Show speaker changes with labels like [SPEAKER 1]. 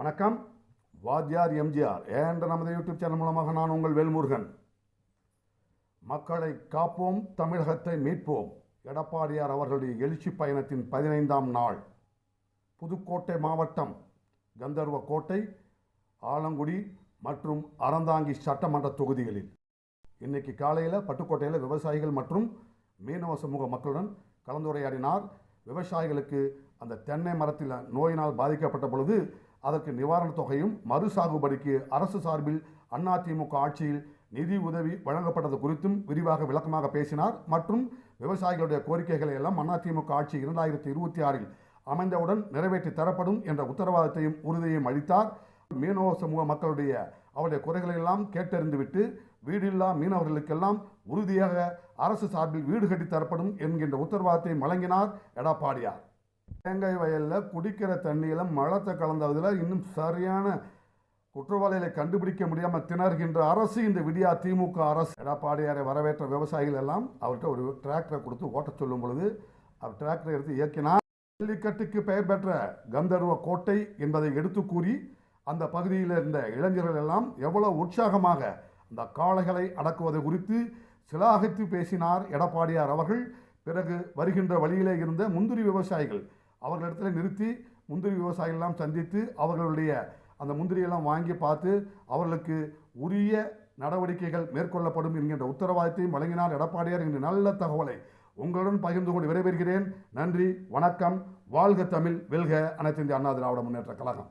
[SPEAKER 1] வணக்கம். வாத்தியார் எம்ஜிஆர் என்ற நமது யூடியூப் சேனல் மூலமாக நான் உங்கள் வேல்முருகன். மக்களை காப்போம் தமிழகத்தை மீட்போம். எடப்பாடியார் அவர்களுடைய எழுச்சி பயணத்தின் பதினைந்தாம் நாள். புதுக்கோட்டை மாவட்டம் கந்தர்வ கோட்டை ஆலங்குடி மற்றும் அறந்தாங்கி சட்டமன்ற தொகுதிகளில். இன்னைக்கு காலையில் பட்டுக்கோட்டையில் விவசாயிகள் மற்றும் மீனவ சமூக மக்களுடன் கலந்துரையாடினார். விவசாயிகளுக்கு அந்த தென்னை மரத்தில் நோயினால் பாதிக்கப்பட்ட பொழுது அதற்கு நிவாரணத் தொகையும் மறு சாகுபடிக்கு அரசு சார்பில் அதிமுக ஆட்சியில் நிதி உதவி வழங்கப்பட்டது குறித்தும் விரிவாக விளக்கமாக பேசினார். மற்றும் விவசாயிகளுடைய கோரிக்கைகளை எல்லாம் அதிமுக ஆட்சி இரண்டாயிரத்தி இருபத்தி ஆறில் அமைந்தவுடன் நிறைவேற்றி தரப்படும் என்ற உத்தரவாதத்தையும் உறுதியையும் அளித்தார். மீனவ சமூக மக்களுடைய அவருடைய குறைகளை எல்லாம் கேட்டறிந்துவிட்டு வீடில்லா மீனவர்களுக்கெல்லாம் உறுதியாக அரசு சார்பில் வீடு கட்டி தரப்படும் என்கின்ற உத்தரவாதத்தை வழங்கினார் எடப்பாடியார். தேங்காய் வயலில் குடிக்கிற தண்ணியில் மழத்தை கலந்ததில் இன்னும் சரியான குற்றவாளிகளை கண்டுபிடிக்க முடியாமல் திணறுகின்ற அரசு இந்த விடியா திமுக அரசு. எடப்பாடியாரை வரவேற்ற விவசாயிகள் எல்லாம் அவர்கிட்ட ஒரு டிராக்டரை கொடுத்து ஓட்டச் சொல்லும் பொழுது அவர் டிராக்டரை எடுத்து இயக்கினார். ஜல்லிக்கட்டுக்கு பெயர் பெற்ற கந்தர்வ கோட்டை என்பதை எடுத்து கூறி அந்த பகுதியில் இருந்த இளைஞர்கள் எல்லாம் எவ்வளோ உற்சாகமாக அந்த காளைகளை அடக்குவது குறித்து சிலாகித்து பேசினார் எடப்பாடியார் அவர்கள். பிறகு வருகின்ற வழியிலே இருந்த முந்திரி விவசாயிகள் அவர்களிடத்தில் நிறுத்தி முந்திரி விவசாயிகள்லாம் சந்தித்து அவர்களுடைய அந்த முந்திரியெல்லாம் வாங்கி பார்த்து அவர்களுக்கு உரிய நடவடிக்கைகள் மேற்கொள்ளப்படும் என்கின்ற உத்தரவாதத்தையும் வழங்கினார் எடப்பாடியார் என்கிற நல்ல தகவலை உங்களுடன் பகிர்ந்து கொண்டு விடைபெறுகிறேன். நன்றி வணக்கம். வாழ்க தமிழ் வெல்க அனைத்து இந்திய அண்ணா திராவிட முன்னேற்ற கழகம்.